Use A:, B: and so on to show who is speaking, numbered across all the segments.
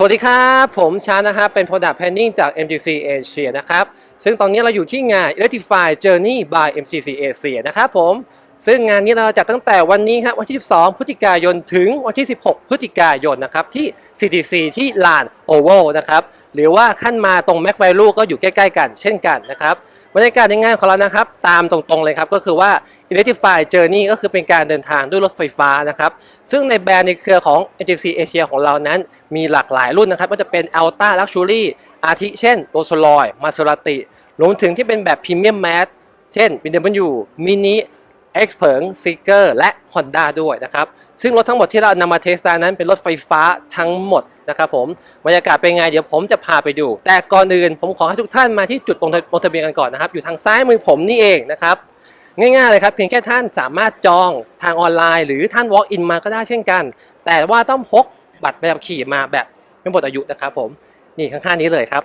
A: สวัสดีครับ ผมชานะครับเป็น Product Planning จาก MGC Asia นะครับ ซึ่งตอนนี้เราอยู่ที่งาน Electrify Journey by MGC Asia นะครับผม ซึ่งงานนี้เราจัดตั้งแต่วันนี้ครับวันที่ 12 พฤศจิกายนถึงวันที่ 16 พฤศจิกายนนะครับที่ CTC ที่ลาน Oval นะครับหรือว่าขั้นมาตรง Mac Value ก็อยู่ใกล้ ๆ กันเช่นกันนะครับบรรยากาศในงานของเรานะครับ ตามตรงๆเลยครับก็คือว่า Electrify Journey ก็คือเป็นการเดินทางด้วยรถไฟฟ้านะครับซึ่งในแบรนด์ในเครือของ MGC Asia ของเรานั้น มีหลากหลายรุ่นนะครับก็จะเป็น Alta Luxury อาทิเช่น Rolls Royce Maserati รวมถึงที่เป็นแบบ Premium Mass เช่น BMW Mini X เผิง Seeker และ Honda ด้วยนะครับ ซึ่งรถทั้งหมดที่เรานำมาเทสต์นั้นเป็นรถไฟฟ้าทั้งหมดนะครับผมบรรยากาศเป็นไงเดี๋ยวผมจะพาไปดู แต่ก่อนอื่นผมขอให้ทุกท่านมาที่จุดลงทะลงทะเบียนกันก่อนนะครับ อยู่ทางซ้ายมือผมนี่เองนะครับง่ายๆเลยครับเพียงแค่ท่านสามารถจองทางออนไลน์ หรือท่าน walk in มาก็ได้เช่นกัน แต่ว่าต้องพกบัตรใบขับขี่มาแบบไม่หมดอายุนะครับผมนี่ข้างๆนี้เลยครับ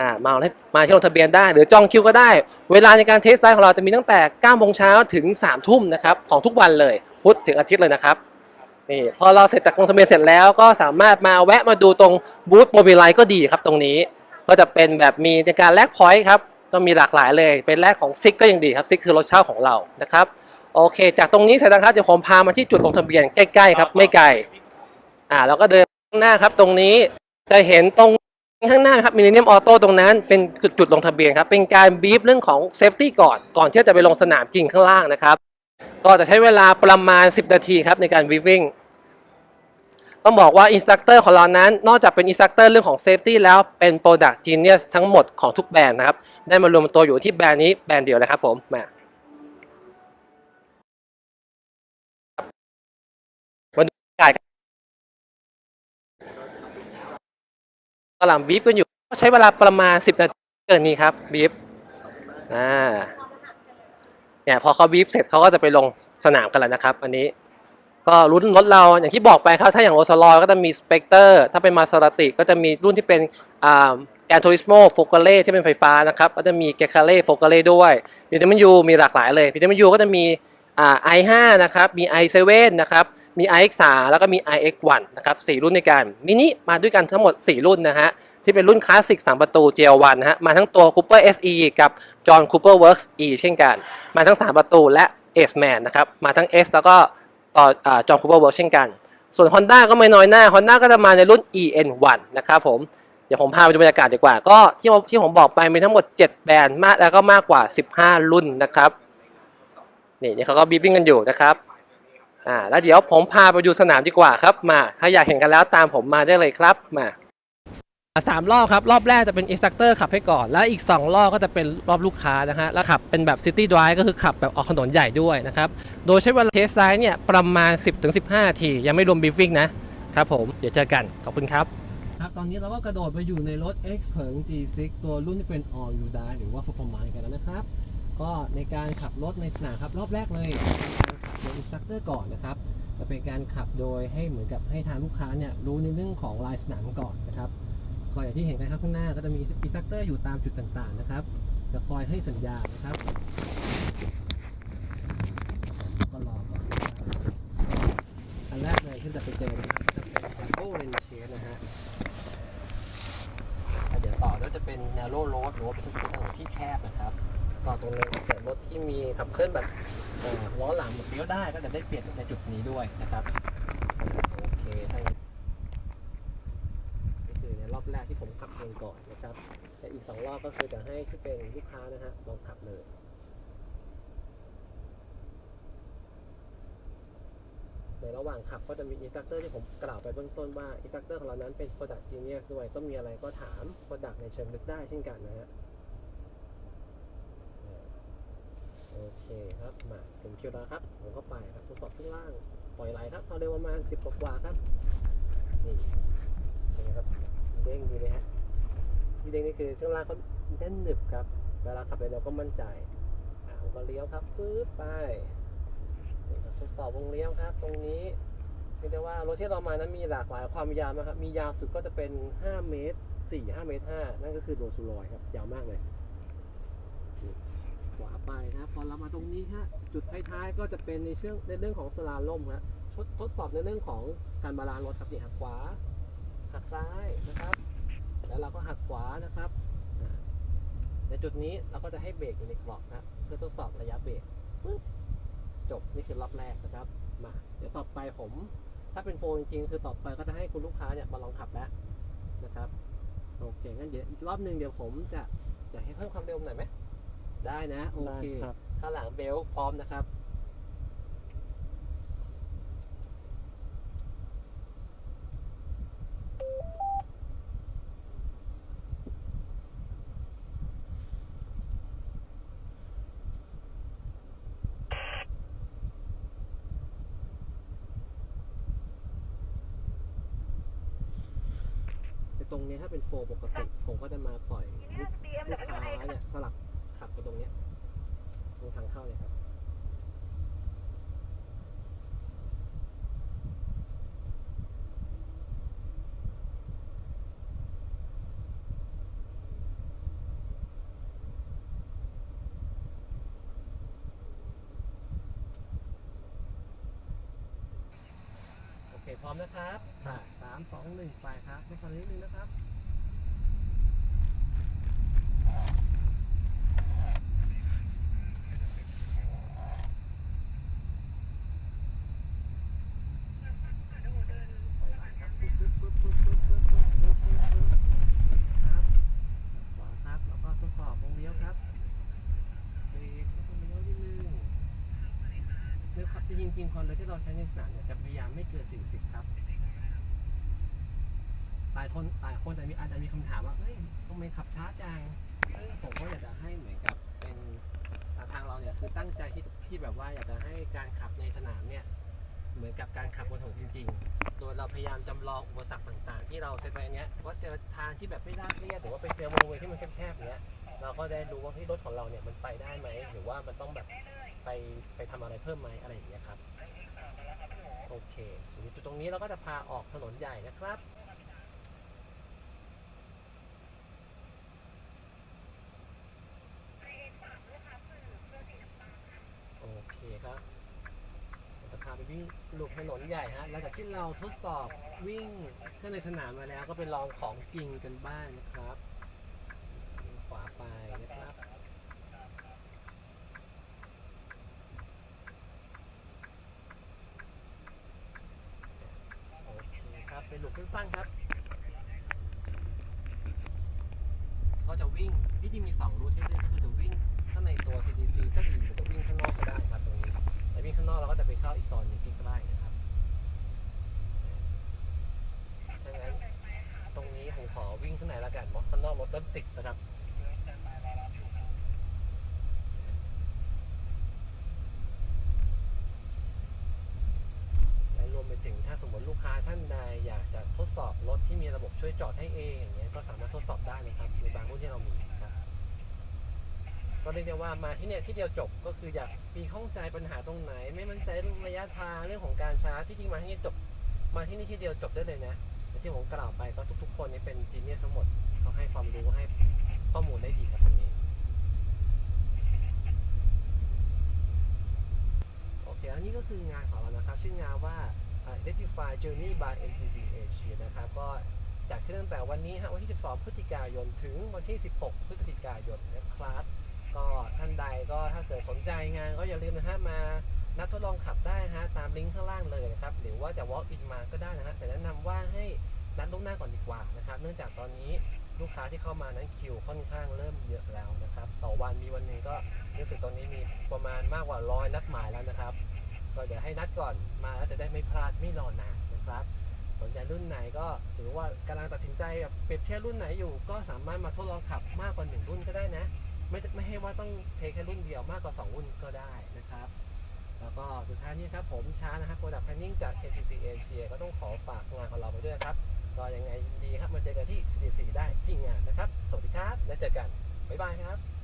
A: อ่ามาให้มาที่ลงทะเบียนได้ หรือจองคิวก็ได้ เวลาในการเทสไดของเราจะมีตั้งแต่9โมงเช้าถึง3ทุ่มนะครับของทุกวันเลย พุธถึงอาทิตย์เลยนะครับนี่พอเราเสร็จจากลงทะเบียนเสร็จแล้วก็สามารถมาแวะมาดูตรงบูธโมบิลไลก็ดีครับตรงนี้ ก็จะเป็นแบบมีในการแลกพอยต์ครับก็มีหลากหลายเลย เป็นแรกของซิกก็ยังดีครับซิกคือรถเช่าของเรานะครับโอเค จากตรงนี้เสร็จแล้วครับเดี๋ยวผมพามาที่จุดลงทะเบียนใกล้ๆครับไม่ไกลอ่าเราก็เดินข้างหน้าครับตรงนี้จะเห็นตรง ข้างหน้าครับมินิเนียมออโต้ตรงนั้นเป็นจุดจุดลงทะเบียนครับเป็นการบีฟเรื่องของเซฟตี้ก่อนก่อนที่จะไปลงสนามจริงข้างล่างนะครับก็จะใช้เวลาประมาณ 10 นาทีครับในการวีวิ่งต้องบอกว่าอินสตัคเตอร์ของเรานั้น นอกจากเป็นอินสตัคเตอร์เรื่องของเซฟตี้แล้วเป็น Product Genius ทั้งหมดของทุกแบรนด์นะครับได้มารวมตัวอยู่ที่แบรนด์นี้แบรนด์เดียวเลยครับผมมาวันนี้กาย กำลังบีฟกันอยู่ก็ใช้เวลาประมาณ 10 นาทีเกินนี้ครับบีฟอ่าเนี่ยพอเขาบีฟเสร็จเขาก็จะไปลงสนามกันแล้วนะครับ อันนี้ ก็รุ่นรถเราอย่างที่บอกไปครับ ถ้าอย่างโรสลอยก็จะมีสเปกเตอร์ถ้าเป็นมา s าติก็จะมีรุ่นที่เป็นอ่าแกนโทริสโมโฟกัเล่ที่เป็นไฟฟ้านะครับ ก็จะมีแกคาเล่โฟกัเล่ด้วยพีเตอร์มันยูมีหลากหลายเลยพีเตอร์มันยูก็จะมีอ่า i5 นะครับมี i7 นะครับ มี iX3 แล้วก็มี iX1 นะครับสี่รุ่นในการมินิมาด้วยกันทั้งหมด 4 รุ่นนะฮะที่เป็นรุ่นคลาสสิก 3 ประตู GL1 นะฮะมาทั้งตัว Cooper SE กับ John Cooper Works E เช่นกัน มาทั้ง 3 ประตูและ Ace Man นะครับมาทั้ง S แล้วก็ต่อจอห์นคูเปอร์เวิร์กเช่นกัน ส่วน Honda ก็ไม่น้อยหน้า Honda ก็จะมาในรุ่น EN1 นะครับผมเดี๋ยวผมพาไปดูบรรยากาศดีกว่า ก็ที่ที่ผมบอกไปมีทั้งหมด 7 แบรนด์มากแล้วก็มากกว่า 15 รุ่นนะครับ นี่นี่เขาก็บีบบิ้งกันอยู่นะครับ อ่าแล้วเดี๋ยวผมพาไปดูสนามดีกว่าครับมาถ้าอยากเห็นกันแล้วตามผมมาได้เลยครับมาสามรอบครับ รอบแรกจะเป็นอินสตัคเตอร์ขับให้ก่อน แล้วอีก 2 รอบก็จะเป็นรอบลูกค้านะฮะ แล้วขับเป็นแบบซิตี้ด i v e ก็คือขับแบบออกถนนใหญ่ด้วยนะครับ โดยใช้เวลาเทสไ i ด์เนี่ย ประมาณ 10-15นาที ยังไม่รวมบีฟิ n งนะ ครับผม เดี๋ยวเจอกัน ขอบคุณครับ ครับ ตอนนี้เราก็กระโดดไปอยู่ในรถ X เผิง G6 ตัวรุ่นที่เป็น All You Die หรือว่า Performance กันแล้วนะครับ ก็ในการขับรถในสนามครับรอบแรกเลย ป็นอินสตัคเตอร์ก่อนนะครับจะเป็นการขับโดยให้เหมือนกับให้ทางลูกค้าเนี่ยรู้ในเรื่องของลายสนามก่อนนะครับก็อย่างที่เห็นนะครับข้างหน้าก็จะมีอินสตัคเตอร์อยู่ตามจุดต่างๆนะครับจะคอยให้สัญญาณนะครับก็รอก่อนนะครับอันแรกเลยที่จะไปเจอนะครับจะเป็น Apple Range Shade นะฮะเดี๋ยวต่อแล้วจะเป็น Narrow Road หรือว่าเป็นถนนที่แคบนะครับ ก็ตรงนี้เกิดรถที่มีขับเคลื่อนแบบเอ่อล้อหลังเลี้ยวได้ก็จะได้เปรียบในจุดนี้ด้วยนะครับโอเคทั้งนี่คือในรอบแรกที่ผมขับเองก่อนนะครับแต่อีก 2 รอบก็คือจะให้ที่เป็นลูกค้านะฮะลองขับเลยในระหว่างขับก็จะมีอินสตัคเตอร์ที่ผมกล่าวไปเบื้องต้นว่าอินสตัคเตอร์ของเรานั้นเป็น Product Genius ด้วยก็มีอะไรก็ถาม Product ในเชิงลึกได้เช่นกันนะฮะ โอเคครับมาถึงคิวแล้วครับ ผมก็ไปครับทดสอบข้างล่าง ปล่อยไหลครับความเร็วประมาณ10กว่าครับ นี่ใช่ไหมครับเด้งดีเลยฮะที่เด้งนี่คือช่วงล่างเขาแน่นหนึบครับ เวลาขับเร็วๆก็มั่นใจอ่าผมก็เลี้ยวครับปึ๊บไปทดสอบวงเลี้ยวครับ ตรงนี้เรียกได้ว่ารถที่เรามานั้นมีหลากหลายความยาวนะครับ มียาวสุดก็จะเป็น 5 เมตร 4 5 เมตร 5 นั่นก็คือโรซูลอยครับ ยาวมากเลย ขวาไปครับพอเรามาตรงนี้ฮะจุดท้ายๆก็จะเป็นในเชื่องในเรื่องของสลาล่มครับทดทดสอบในเรื่องของการบาลานซ์รถครับนี่ครับขวาหักซ้ายนะครับ แล้วเราก็หักขวานะครับ ในจุดนี้เราก็จะให้เบรกอยู่ในกรอบนะเพื่อทดสอบระยะเบรกจบนี่คือรอบแรกนะครับมาเดี๋ยวต่อไปผม ถ้าเป็นโฟนจริงๆคือต่อไปก็จะให้คุณลูกค้าเนี่ยมาลองขับแล้วนะครับโอเคงั้นเดี๋ยวอีกรอบหนึ่งเดี๋ยวผมจะอยากให้เพิ่มความเร็วหน่อยไหม ได้นะ โอเค
B: ได้ครับ
A: ข้างหลังเบลต์พร้อมนะครับในตรงนี้ถ้าเป็นโฟร์ปกติ ผมก็จะมาปล่อยลูกลูกค้าเนี่ยสลับ ขับไปตรงเนี้ยตรงทางเข้าเลยครับ โอเค พร้อมนะครับค่ะสามสองหนึ่งไปครับไม่ฟังนิดนึงนะครับ ครับจริงๆความเร็วที่เราใช้ในสนามเนี่ยจะพยายามไม่เกิน 40 ครับหลายคนหลายคนอาจจะมีอาจจะมีคำถามว่าเฮ้ยทำไมขับช้าจังซึ่งผมก็อยากจะให้เหมือนกับเป็นทางเราเนี่ยคือตั้งใจที่ที่แบบว่าอยากจะให้การขับในสนามเนี่ยเหมือนกับการขับบนถนนจริง ๆ โดยเราพยายามจำลองอุปสรรคต่าง ๆ ที่เราเซตไว้เนี้ยว่าเจอทางที่แบบไม่ราบเรียบหรือว่าไปเจอบริเวณที่มันแคบๆเนี้ยเราก็ได้รู้ว่าที่รถของเราเนี่ยมันไปได้ไหมหรือว่ามันต้องแบบ ไปไปทำอะไรเพิ่มไหมอะไรอย่างเงี้ยครับโอเคจุดตรงนี้เราก็จะพาออกถนนใหญ่นะครับโอเคครับจะพาไปวิ่งลุกถนนใหญ่ฮะหลังจากที่เราทดสอบวิ่งเครื่องในสนามมาแล้วก็ไปลองของจริงกันบ้างนะครับ ขวาไปนะครับ โอเคครับ เป็ นุกสั้นๆครับ ก็จะวิ่งที่จริงมี2รูทให้เลือกก็คือจะวิ่งข้างในตัว CDC ก็ดีหรือจะวิ่งข้างนอกก็ได้ครับตรงนี้แต่วิ่งข้างนอกเราก็จะไปเข้าอีกโซนหนึ่งใกล้ๆนะครับดังนั้นตรงนี้ผมขอวิ่งข้างในแล้วกันเพราะข้างนอกรถรถติดนะครับ และรวมไปถึงถ้าสมมติลู กค้าท่านใดอยากจะทดสอบรถที่มีระบบช่วยจอดให้เองอย่างเงี้ยก็สามารถทดสอบได้นะครับในบางรุ่นที่เรามีครับก็เรียกได้ว่ามาที่เนี่ยที่เดียวจบก็คืออยากมีข้องใจปัญหาตรงไหน ไม่มั่นใจเรื่องระยะทางเรื่องของการชาร์จที่จริงมาที่นี่จบ มาที่นี่ที่เดียวจบได้เลยนะที่ผมกล่าวไปก็ทุก ๆ คนนี่เป็นจีเนียสทั้งหมดเขาให้ความรู้ให้ข้อมูลได้ดีครับตรงนี้โอเคอันนี้ก็คืองานของเรานะครับ ชื่องานว่า Identify Journey by MTC Asia นะครับ ก็จัดขึ้นตั้งแต่วันนี้ฮะวันที่ 12 พฤศจิกายน ถึงวันที่ 16 พฤศจิกายนนะครับ ก็ท่านใดก็ถ้าเกิดสนใจงานก็อย่าลืมนะฮะมานัดทดลองขับได้ฮะตามลิงก์ข้างล่างเลยนะครับ หรือว่าจะ walk in มาก็ได้นะฮะแต่แนะนำว่าให้นัดล่วงหน้าก่อนดีกว่านะครับ เนื่องจากตอนนี้ลูกค้าที่เข้ามานั้นคิวค่อนข้างเริ่มเยอะแล้วนะครับ ต่อวันมีวันหนึ่งก็รู้สึกตอนนี้มีประมาณมากกว่าร้อยนัดหมายแล้วนะครับ ก็เดี๋ยวให้นัดก่อนมาแล้วจะได้ไม่พลาดไม่รอนานนะครับ สนใจรุ่นไหนก็หรือว่ากำลังตัดสินใจแบบเปรียบเทียบรุ่นไหนอยู่ ก็สามารถมาทดลองขับมากกว่าหนึ่งรุ่นก็ได้นะ ไม่ไม่ให้ว่าต้องเทแค่รุ่นเดียวมากกว่า 2 รุ่นก็ได้นะครับแล้วก็สุดท้ายนี้ครับผมช้านะครับ Product Planning จาก APC Asia ก็ต้องขอฝากงานของเราไปด้วยครับ ก็ยังไงดีครับมาเจอกันที่ CDC ได้ที่งานนะครับ สวัสดีครับ แล้วเจอกัน บ๊ายบายครับ